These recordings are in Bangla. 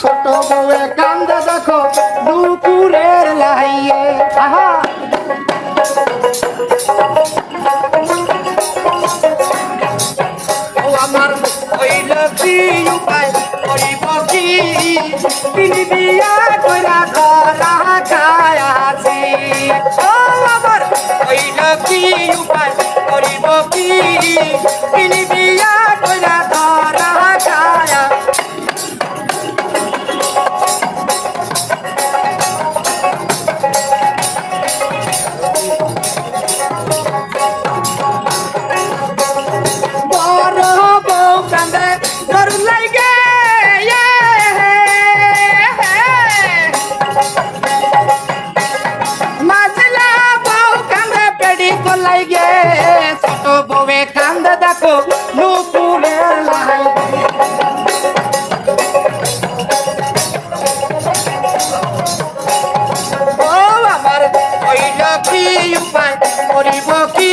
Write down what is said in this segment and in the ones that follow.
ছোট বউয়ে কান্দা দেখো দুপুরের লাইয়ে। আহা। আমার ওই লক্ষ্মী উপায়। কি উপায় করিব কি?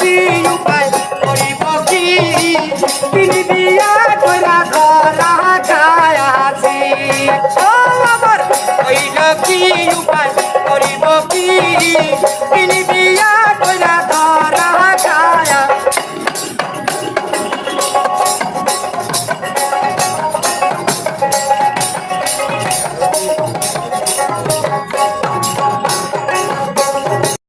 কি উপায় করিব কি? তিনি বিয়া কইরা ধরা খায় আছি। ও আমার, কইল কি উপায় করিব কি? তিনি